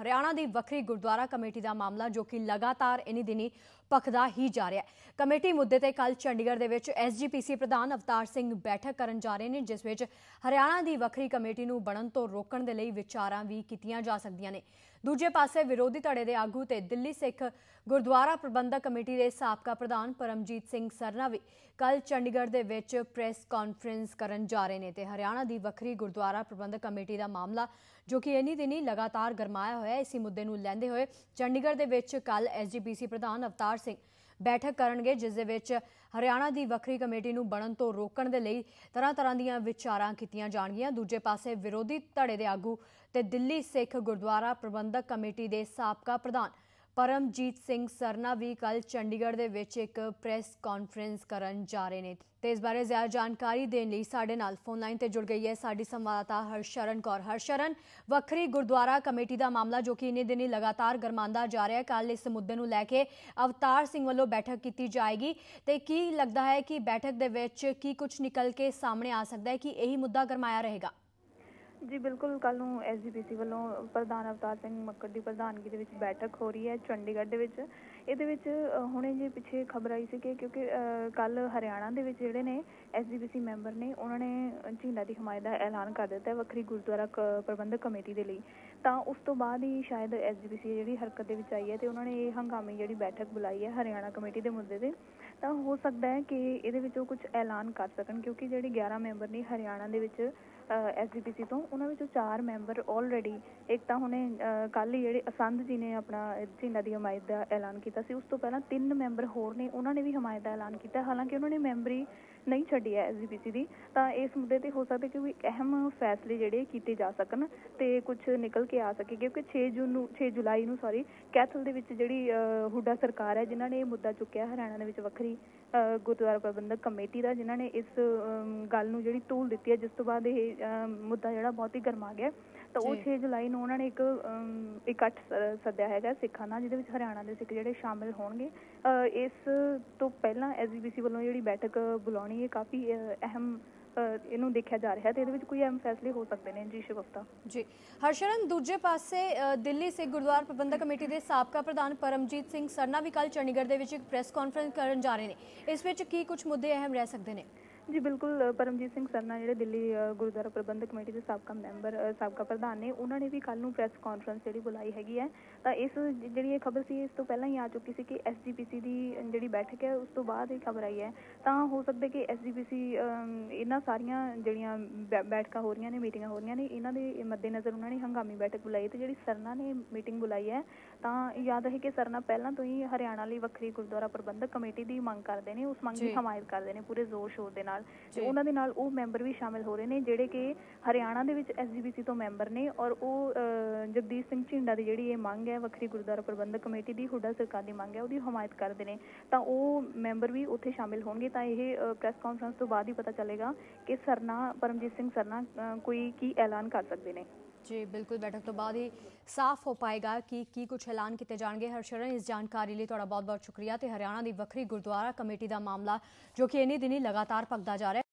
ਹਰਿਆਣਾ ਦੀ ਵੱਖਰੀ ਗੁਰਦੁਆਰਾ ਕਮੇਟੀ ਦਾ ਮਾਮਲਾ ਜੋ ਕਿ ਲਗਾਤਾਰ ਇਨੀ ਦਿਨੀ ਪਖਦਾ ਹੀ ਜਾ ਰਿਹਾ ਹੈ। ਕਮੇਟੀ ਮੁੱਦੇ ਤੇ ਕੱਲ ਚੰਡੀਗੜ੍ਹ ਦੇ ਵਿੱਚ ਐਸਜੀਪੀਸੀ ਪ੍ਰਧਾਨ ਅਵਤਾਰ ਸਿੰਘ ਬੈਠਕ ਕਰਨ ਜਾ ਰਹੇ ਨੇ, ਜਿਸ ਵਿੱਚ ਹਰਿਆਣਾ ਦੀ ਵੱਖਰੀ ਕਮੇਟੀ ਨੂੰ ਬਣਨ ਤੋਂ ਰੋਕਣ ਦੇ ਲਈ ਵਿਚਾਰਾਂ ਵੀ ਕੀਤੀਆਂ ਜਾ ਸਕਦੀਆਂ ਨੇ। ਦੂਜੇ ਪਾਸੇ ਵਿਰੋਧੀ ਧੜੇ ਦੇ ਆਗੂ ਤੇ ਦਿੱਲੀ ਸਿੱਖ ਗੁਰਦੁਆਰਾ ਪ੍ਰਬੰਧਕ ਕਮੇਟੀ ਦੇ ਸਾਬਕਾ ਪ੍ਰਧਾਨ ਪਰਮਜੀਤ ਸਿੰਘ ਸਰਨਾ ਵੀ ਕੱਲ ਚੰਡੀਗੜ੍ਹ ਦੇ ਵਿੱਚ ਪ੍ਰੈਸ ਕਾਨਫਰੰਸ ਕਰਨ ਜਾ ਰਹੇ ਨੇ ਤੇ ਹਰਿਆਣਾ ਦੀ ਵੱਖਰੀ ਗੁਰਦੁਆਰਾ ਪ੍ਰਬੰਧਕ ਕਮੇਟੀ ਦਾ ਮਾਮਲਾ ਜੋ ਕਿ ਇਨੀ ਦਿਨੀ ਲਗਾਤਾਰ ਗਰਮਾਇਆ ਹੋਇਆ ਇਸੇ ਮੁੱਦੇ ਨੂੰ ਲੈਂਦੇ ਹੋਏ ਚੰਡੀਗੜ੍ਹ ਦੇ ਵਿੱਚ ਕੱਲ ਐਸਜੀਪੀਸੀ ਪ੍ਰਧਾਨ ਅਵਤਾਰ ਸਿੰਘ ਬੈਠਕ ਕਰਨਗੇ, ਜਿਸ ਦੇ ਵਿੱਚ ਹਰਿਆਣਾ ਦੀ ਵੱਖਰੀ ਕਮੇਟੀ ਨੂੰ ਬਣਨ ਤੋਂ ਰੋਕਣ ਦੇ ਲਈ ਤਰ੍ਹਾਂ ਤਰ੍ਹਾਂ ਦੀਆਂ ਵਿਚਾਰਾਂ ਕੀਤੀਆਂ ਜਾਣਗੀਆਂ। ਦੂਜੇ ਪਾਸੇ ਵਿਰੋਧੀ ਧੜੇ ਦੇ ਆਗੂ ਤੇ ਦਿੱਲੀ ਸਿੱਖ ਗੁਰਦੁਆਰਾ ਪ੍ਰਬੰਧਕ ਕਮੇਟੀ ਦੇ ਸਾਬਕਾ ਪ੍ਰਧਾਨ ਪਰਮਜੀਤ ਸਿੰਘ ਸਰਨਾ ਵੀ ਕੱਲ ਚੰਡੀਗੜ੍ਹ ਦੇ ਵਿੱਚ ਇੱਕ ਪ੍ਰੈਸ ਕਾਨਫਰੰਸ ਕਰਨ ਜਾ ਰਹੇ ਨੇ। ਤੇ ਇਸ ਬਾਰੇ ਜ਼ਿਆਦਾ ਜਾਣਕਾਰੀ ਦੇਣ ਲਈ ਸਾਡੇ ਨਾਲ ਫੋਨ ਲਾਈਨ ਤੇ ਜੁੜ ਗਈ ਹੈ ਸਾਡੀ ਸੰਵਾਦਦਾਤਾ ਹਰਸ਼ਰਨ ਕੌਰ। ਹਰਸ਼ਰਨ, ਵੱਖਰੀ ਗੁਰਦੁਆਰਾ ਕਮੇਟੀ ਦਾ ਮਾਮਲਾ ਜੋ ਕਿ ਇਨੇ ਦਿਨੀ ਲਗਾਤਾਰ ਗਰਮਾਂਦਾ ਜਾ ਰਿਹਾ ਹੈ ਕੱਲ ਇਸ ਮੁੱਦੇ ਨੂੰ ਲੈ ਕੇ ਅਵਤਾਰ ਸਿੰਘ ਵੱਲੋਂ ਬੈਠਕ ਕੀਤੀ ਜਾਏਗੀ। ਤੇ ਕੀ ਲੱਗਦਾ ਹੈ ਕਿ ਬੈਠਕ ਦੇ ਵਿੱਚ ਕੀ ਕੁਝ ਨਿਕਲ ਕੇ ਸਾਹਮਣੇ ਆ ਸਕਦਾ ਹੈ ਕਿ ਇਹੀ ਮੁੱਦਾ ਗਰਮਾਇਆ ਰਹੇਗਾ? ਜੀ, ਬਿਲਕੁਲ ਕੱਲ ਨੂੰ ਐਸਜੀਪੀਸੀ ਵੱਲੋਂ ਪ੍ਰਧਾਨ ਅਵਤਾਰ ਸਿੰਘ ਮੱਕੜ ਦੀ ਪ੍ਰਧਾਨਗੀ ਦੇ ਵਿੱਚ ਬੈਠਕ ਹੋ ਰਹੀ ਹੈ ਚੰਡੀਗੜ੍ਹ ਦੇ ਵਿੱਚ। ਇਹਦੇ ਵਿੱਚ ਹੁਣੇ ਜੇ ਪਿੱਛੇ ਖਬਰ ਆਈ ਸੀ ਕਿ ਕਿਉਂਕਿ ਕੱਲ ਹਰਿਆਣਾ ਦੇ ਵਿੱਚ ਜਿਹੜੇ ਨੇ ਐਸਜੀਪੀਸੀ ਮੈਂਬਰ ਨੇ, ਉਹਨਾਂ ਨੇ ਝੀਲਾ ਦੀ ਹਮਾਇਤ ਦਾ ਐਲਾਨ ਕਰ ਦਿੱਤਾ ਹੈ ਵੱਖਰੀ ਗੁਰਦੁਆਰਾ ਕ- ਪ੍ਰਬੰਧਕ ਕਮੇਟੀ ਦੇ ਲਈ। ਤਾਂ ਉਸ ਤੋਂ ਬਾਅਦ ਹੀ ਸ਼ਾਇਦ ਐਸਜੀਪੀਸੀ ਜਿਹੜੀ ਹਰਕਤ ਦੇ ਵਿੱਚ ਆਈ ਹੈ ਤੇ ਉਹਨਾਂ ਨੇ ਇਹ ਹੰਗਾਮੀ ਜਿਹੜੀ ਬੈਠਕ ਬੁਲਾਈ ਹੈ ਹਰਿਆਣਾ ਕਮੇਟੀ ਦੇ ਮੁੱਦੇ ਤੇ। ਤਾਂ ਹੋ ਸਕਦਾ ਹੈ ਕਿ ਇਹਦੇ ਵਿੱਚ ਉਹ ਕੁਝ ਐਲਾਨ ਕਰ ਸਕਣ ਕਿਉਂਕਿ ਜਿਹੜੇ 11 ਮੈਂਬਰ ਨੇ ਹਰਿਆਣਾ ਦੇ ਵਿੱਚ ਐਸਜੀਪੀਸੀ ਤੋਂ, ਉਹਨਾਂ ਵਿੱਚੋਂ 4 ਮੈਂਬਰ ਆਲਰੇਡੀ ਇੱਕ ਤਾਂ ਹੁਣੇ ਕੱਲ ਹੀ ਜਿਹੜੇ ਅਸੰਧ ਜੀ ਨੇ ਆਪਣਾ ਝੀਲਾ ਦੀ ਹਮਾਇਤ ਦਾ ਐਲਾਨ ਕੀਤਾ ਸੀ, ਉਸ ਤੋਂ ਪਹਿਲਾਂ ਤਿੰਨ ਮੈਂਬਰ ਹੋਰ ਨੇ, ਉਹਨਾਂ ਨੇ ਵੀ ਹਮਾਇਤ ਦਾ ਐਲਾਨ ਕੀਤਾ। ਹਾਲਾਂਕਿ ਉਹਨਾਂ ਨੇ ਮੈਂਬਰੀ ਨਹੀਂ ਛੱਡੀ ਹੈ ਐਸਜੀਪੀਸੀ ਦੀ, ਤਾਂ ਇਸ ਮੁੱਦੇ ਤੇ ਹੋ ਸਕਦਾ ਕਿ ਕੋਈ ਅਹਿਮ ਫੈਸਲੇ ਜਿਹੜੇ ਕੀਤੇ ਜਾ ਸਕਣ ਤੇ ਕੁਝ ਨਿਕਲ ਕੇ ਆ ਸਕੇ, ਕਿਉਂਕਿ 6 ਜੂਨ ਨੂੰ 6 ਜੁਲਾਈ ਨੂੰ ਸੌਰੀ ਕੈਥਲ ਦੇ ਵਿੱਚ ਜਿਹੜੀ ਹੁੱਡਾ ਸਰਕਾਰ ਹੈ, ਜਿਨ੍ਹਾਂ ਨੇ ਇਹ ਮੁੱਦਾ ਚੁੱਕਿਆ, ਹਰਿਆਣਾ ਦੇ ਵਿੱਚ ਵੱਖਰੀ ਗੁਰਦੁਆਰਾ ਪ੍ਰਬੰਧਕ ਕਮੇਟੀ ਦਾ, ਜਿਨ੍ਹਾਂ ਨੇ ਇਸ ਗੱਲ ਨੂੰ ਜਿਹੜੀ ਤੂਲ ਦਿੱਤੀ ਹੈ, ਜਿਸ ਤੋਂ ਬਾਅਦ ਇਹ ਮੁੱਦਾ ਜਿਹੜਾ ਬਹੁਤ ਹੀ ਗਰਮਾ ਗਿਆ। ਤਾਂ ਉਹ ਜੀ। 6 ਜੁਲਾਈ ਨੂੰ ਉਹਨਾਂ ਨੇ ਇੱਕ ਇਕੱਠ ਸੱਦਿਆ ਹੈਗਾ ਸਿੱਖਾਂ ਦਾ ਜਿਹਦੇ ਵਿੱਚ ਹਰਿਆਣਾ ਦੇ ਸਿੱਖ ਜਿਹੜੇ ਸ਼ਾਮਿਲ ਹੋਣਗੇ। ਇਸ ਤੋਂ ਪਹਿਲਾਂ ਐਸਜੀਪੀਸੀ ਵੱਲੋਂ ਜਿਹੜੀ ਬੈਠਕ ਬੁਲਾਉਣੀ ਹੈ ਕਾਫੀ ਅਹ, ਅਹਿਮ ਅਹ, ਇਹਨੂੰ ਦੇਖਿਆ ਜਾ ਰਿਹਾ ਤੇ ਇਹਦੇ ਵਿੱਚ ਕੋਈ ਅਹਿਮ ਫੈਸਲੇ ਹੋ ਸਕਦੇ ਨੇ ਜੀ ਸ਼ਿਵਗੁਪਤਾ ਜੀ। ਹਰਸ਼ਰਨ ਦੂਜੇ ਪਾਸੇ ਦਿੱਲੀ ਸਿੱਖ ਗੁਰਦੁਆਰਾ ਪ੍ਰਬੰਧਕ ਕਮੇਟੀ ਦੇ ਸਾਬਕਾ ਪ੍ਰਧਾਨ ਪਰਮਜੀਤ ਸਿੰਘ ਸਰਨਾ ਵੀ ਕੱਲ ਚੰਡੀਗੜ੍ਹ ਦੇ ਵਿੱਚ ਇੱਕ ਪ੍ਰੈਸ ਕਾਨਫਰੰਸ ਕਰਨ ਜਾ ਰਹੇ ਨੇ। ਇਸ ਵਿੱਚ ਕੀ ਕੁਝ ਮੁੱਦੇ ਅਹਿਮ ਰਹਿ ਸਕਦੇ ਨੇ? ਜੀ, ਬਿਲਕੁਲ ਪਰਮਜੀਤ ਸਿੰਘ ਸਰਨਾ ਜਿਹੜੇ ਦਿੱਲੀ ਗੁਰਦੁਆਰਾ ਪ੍ਰਬੰਧਕ ਕਮੇਟੀ ਦੇ ਸਾਬਕਾ ਮੈਂਬਰ ਸਾਬਕਾ ਪ੍ਰਧਾਨ ਨੇ, ਉਹਨਾਂ ਨੇ ਵੀ ਕੱਲ ਨੂੰ ਪ੍ਰੈਸ ਕਾਨਫਰੰਸ ਜਿਹੜੀ ਬੁਲਾਈ ਹੈਗੀ ਹੈ। ਤਾਂ ਇਸ ਜਿਹੜੀ ਇਹ ਖਬਰ ਸੀ, ਇਸ ਤੋਂ ਪਹਿਲਾਂ ਹੀ ਆ ਚੁੱਕੀ ਸੀ ਕਿ ਐਸਜੀਪੀਸੀ ਦੀ ਜਿਹੜੀ ਬੈਠਕ ਹੈ, ਉਸ ਤੋਂ ਬਾਅਦ ਇਹ ਖਬਰ ਆਈ ਹੈ। ਤਾਂ ਹੋ ਸਕਦਾ ਕਿ ਐਸਜੀਪੀਸੀ ਇਹਨਾਂ ਸਾਰੀਆਂ ਜਿਹੜੀਆਂ ਬੈ- ਬੈਠਕਾਂ ਹੋ ਰਹੀਆਂ ਨੇ, ਮੀਟਿੰਗਾਂ ਹੋ ਰਹੀਆਂ ਨੇ, ਇਹਨਾਂ ਦੇ ਮੱਦੇਨਜ਼ਰ ਉਹਨਾਂ ਨੇ ਹੰਗਾਮੀ ਬੈਠਕ ਬੁਲਾਈ ਤੇ ਜਿਹੜੀ ਸਰਨਾ ਨੇ ਮੀਟਿੰਗ ਬੁਲਾਈ ਹੈ ਤਾਂ ਯਾਦ ਹੈ ਕਿ ਸਰਨਾ ਪਹਿਲਾਂ ਤੋਂ ਹੀ ਹਰਿਆਣਾ ਲਈ ਵੱਖਰੀ ਗੁਰਦੁਆਰਾ ਪ੍ਰਬੰਧਕ ਕਮੇਟੀ ਦੀ ਮੰਗ ਕਰਦੇ ਨੇ ਉਸ ਮੰਗ ਦੀ। ਹਮਾਇਤ ਕਰਦੇ ਨੇ ਪੂਰੇ ਜ਼ੋਰ ਸ਼ੋਰ ਦੇ ਨਾਲ ਤੇ। ਉਹਨਾਂ ਦੇ ਨਾਲ ਉਹ ਮੈਂਬਰ ਵੀ ਸ਼ਾਮਿਲ ਹੋ ਰਹੇ ਨੇ ਜਿਹੜੇ ਕਿ ਹਰਿਆਣਾ ਦੇ ਵਿੱਚ ਐਸਜੀਪੀਸੀ ਤੋਂ ਮੈਂਬਰ ਨੇ ਔਰ ਉਹ ਜਗਦੀਸ਼ ਸਿੰਘ ਝਿੰਡਾ ਦੀ ਜਿਹੜੀ ਇਹ ਮੰਗ ਹੈ ਵੱਖਰੀ ਗੁਰਦੁਆਰਾ ਪ੍ਰਬੰਧਕ ਕਮੇਟੀ ਦੀ ਹੁੱਡਾ ਸਰਕਾਰ ਦੀ ਮੰਗ ਹੈ ਉਹਦੀ ਹਮਾਇਤ ਕਰਦੇ ਨੇ ਤਾਂ ਉਹ ਮੈਂਬਰ ਵੀ ਉੱਥੇ ਸ਼ਾਮਿਲ ਹੋਣਗੇ ਤਾਂ ਇਹ ਪ੍ਰੈਸ ਕਾਨਫਰੰਸ ਤੋਂ ਬਾਅਦ ਹੀ ਪਤਾ ਚੱਲੇਗਾ ਕਿ ਸਰਨਾ ਪਰਮਜੀਤ ਸਿੰਘ ਸਰਨਾ ਕੋਈ ਕੀ ਐਲਾਨ ਕਰ ਸਕਦੇ ਨੇ ਜੀ ਬਿਲਕੁਲ ਬੈਠਕ ਤੋਂ ਬਾਅਦ ਹੀ ਸਾਫ਼ ਹੋ ਪਾਏਗਾ ਕਿ ਕੀ ਕੁਝ ਐਲਾਨ ਕੀਤੇ ਜਾਣਗੇ। ਹਰਸ਼ਰਨ ਇਸ ਜਾਣਕਾਰੀ ਲਈ ਤੁਹਾਡਾ ਬਹੁਤ-ਬਹੁਤ ਸ਼ੁਕਰੀਆ ਤੇ ਹਰਿਆਣਾ ਦੀ ਵੱਖਰੀ ਗੁਰਦੁਆਰਾ ਕਮੇਟੀ ਦਾ ਮਾਮਲਾ, ਜੋ ਕਿ ਇਨੀ ਦਿਨੀ ਲਗਾਤਾਰ ਭਗਦਾ ਜਾ ਰਿਹਾ।